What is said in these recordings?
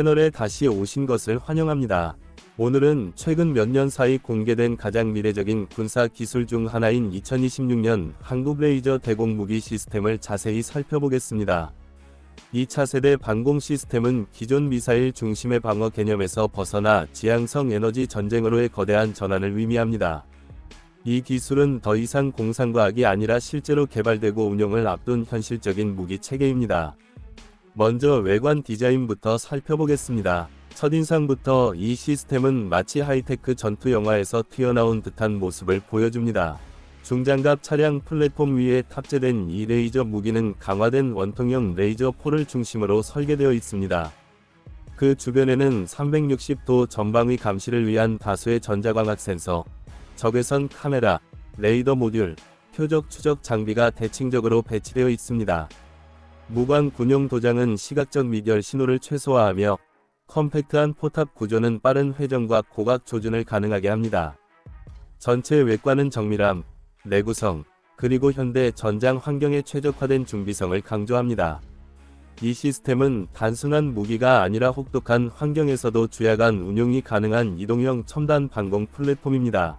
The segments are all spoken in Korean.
채널에 다시 오신 것을 환영합니다. 오늘은 최근 몇 년 사이 공개된 가장 미래적인 군사 기술 중 하나인 2026년 한국 레이저 대공 무기 시스템을 자세히 살펴보겠습니다. 2차 세대 방공 시스템은 기존 미사일 중심의 방어 개념에서 벗어나 지향성 에너지 전쟁으로의 거대한 전환을 의미합니다. 이 기술은 더 이상 공상과학이 아니라 실제로 개발되고 운용을 앞둔 현실적인 무기 체계입니다. 먼저 외관 디자인부터 살펴보겠습니다. 첫인상부터 이 시스템은 마치 하이테크 전투 영화에서 튀어나온 듯한 모습을 보여줍니다. 중장갑 차량 플랫폼 위에 탑재된 이 레이저 무기는 강화된 원통형 레이저 포를 중심으로 설계되어 있습니다. 그 주변에는 360도 전방위 감시를 위한 다수의 전자광학 센서, 적외선 카메라, 레이더 모듈, 표적 추적 장비가 대칭적으로 배치되어 있습니다. 무광 군용 도장은 시각적 미결 신호를 최소화하며 컴팩트한 포탑 구조는 빠른 회전과 고각 조준을 가능하게 합니다. 전체 외관은 정밀함, 내구성, 그리고 현대 전장 환경에 최적화된 준비성을 강조합니다. 이 시스템은 단순한 무기가 아니라 혹독한 환경에서도 주야간 운용이 가능한 이동형 첨단 방공 플랫폼입니다.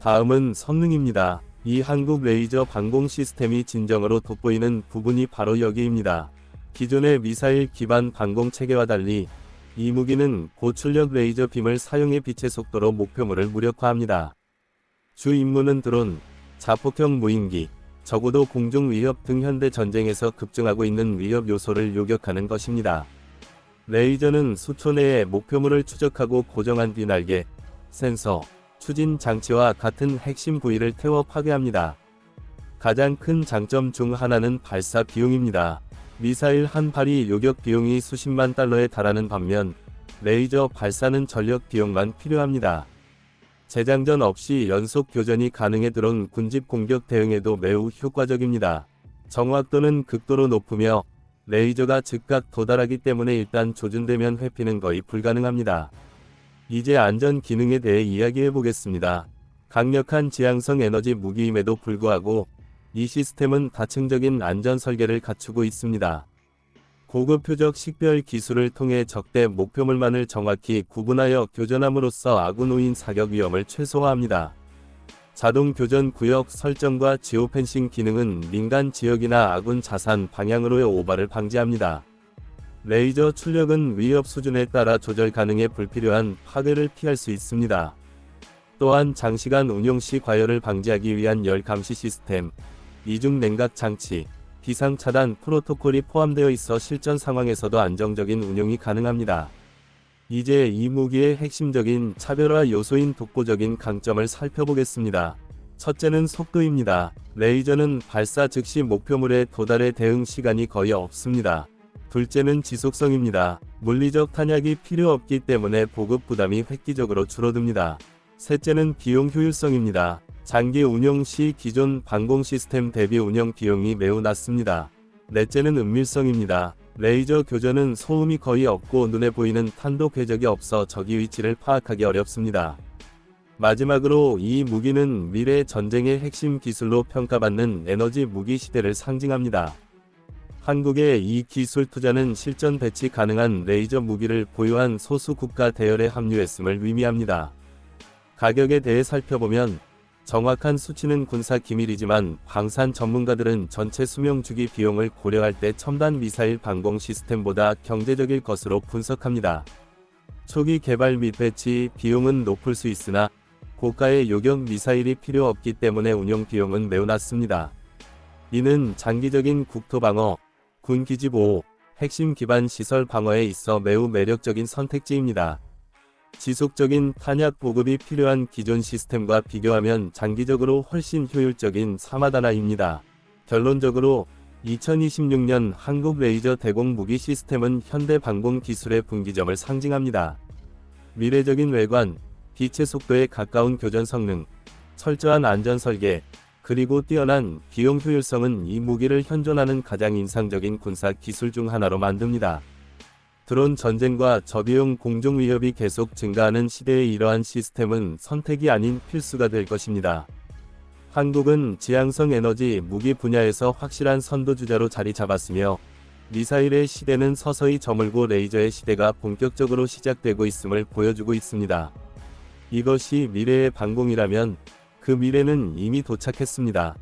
다음은 성능입니다. 이 한국 레이저 방공 시스템이 진정으로 돋보이는 부분이 바로 여기입니다. 기존의 미사일 기반 방공 체계와 달리 이 무기는 고출력 레이저 빔을 사용해 빛의 속도로 목표물을 무력화합니다. 주 임무는 드론, 자폭형 무인기, 적어도 공중 위협 등 현대 전쟁에서 급증하고 있는 위협 요소를 요격하는 것입니다. 레이저는 수초 내에 목표물을 추적하고 고정한 뒤 날개, 센서, 추진 장치와 같은 핵심 부위를 태워 파괴합니다. 가장 큰 장점 중 하나는 발사 비용입니다. 미사일 한 발이 요격 비용이 수십만 달러에 달하는 반면 레이저 발사는 전력 비용만 필요합니다. 재장전 없이 연속 교전이 가능해 드론 군집 공격 대응에도 매우 효과적입니다. 정확도는 극도로 높으며 레이저가 즉각 도달하기 때문에 일단 조준되면 회피는 거의 불가능합니다. 이제 안전 기능에 대해 이야기해 보겠습니다. 강력한 지향성 에너지 무기임에도 불구하고 이 시스템은 다층적인 안전 설계를 갖추고 있습니다. 고급 표적 식별 기술을 통해 적대 목표물만을 정확히 구분하여 교전함으로써 아군 우인 사격 위험을 최소화합니다. 자동 교전 구역 설정과 지오펜싱 기능은 민간 지역이나 아군 자산 방향으로의 오바를 방지합니다. 레이저 출력은 위협 수준에 따라 조절 가능해 불필요한 파괴를 피할 수 있습니다. 또한 장시간 운용 시 과열을 방지하기 위한 열 감시 시스템, 이중 냉각 장치, 비상 차단 프로토콜이 포함되어 있어 실전 상황에서도 안정적인 운용이 가능합니다. 이제 이 무기의 핵심적인 차별화 요소인 독보적인 강점을 살펴보겠습니다. 첫째는 속도입니다. 레이저는 발사 즉시 목표물에 도달해 대응 시간이 거의 없습니다. 둘째는 지속성입니다. 물리적 탄약이 필요 없기 때문에 보급 부담이 획기적으로 줄어듭니다. 셋째는 비용 효율성입니다. 장기 운용 시 기존 방공 시스템 대비 운영 비용이 매우 낮습니다. 넷째는 은밀성입니다. 레이저 교전은 소음이 거의 없고 눈에 보이는 탄도 궤적이 없어 적이 위치를 파악하기 어렵습니다. 마지막으로 이 무기는 미래 전쟁의 핵심 기술로 평가받는 에너지 무기 시대를 상징합니다. 한국의 이 기술 투자는 실전 배치 가능한 레이저 무기를 보유한 소수 국가 대열에 합류했음을 의미합니다. 가격에 대해 살펴보면 정확한 수치는 군사 기밀이지만 방산 전문가들은 전체 수명 주기 비용을 고려할 때 첨단 미사일 방공 시스템보다 경제적일 것으로 분석합니다. 초기 개발 및 배치 비용은 높을 수 있으나 고가의 요격 미사일이 필요 없기 때문에 운용 비용은 매우 낮습니다. 이는 장기적인 국토 방어, 군 기지 보호, 핵심 기반 시설 방어에 있어 매우 매력적인 선택지입니다. 지속적인 탄약 보급이 필요한 기존 시스템과 비교하면 장기적으로 훨씬 효율적인 사마다나입니다. 결론적으로 2026년 한국 레이저 대공 무기 시스템은 현대 방공 기술의 분기점을 상징합니다. 미래적인 외관, 빛의 속도에 가까운 교전 성능, 철저한 안전 설계, 그리고 뛰어난 비용 효율성은 이 무기를 현존하는 가장 인상적인 군사 기술 중 하나로 만듭니다. 드론 전쟁과 저비용 공중 위협이 계속 증가하는 시대에 이러한 시스템은 선택이 아닌 필수가 될 것입니다. 한국은 지향성 에너지 무기 분야에서 확실한 선도주자로 자리 잡았으며 미사일의 시대는 서서히 저물고 레이저의 시대가 본격적으로 시작되고 있음을 보여주고 있습니다. 이것이 미래의 방공이라면 그 미래는 이미 도착했습니다.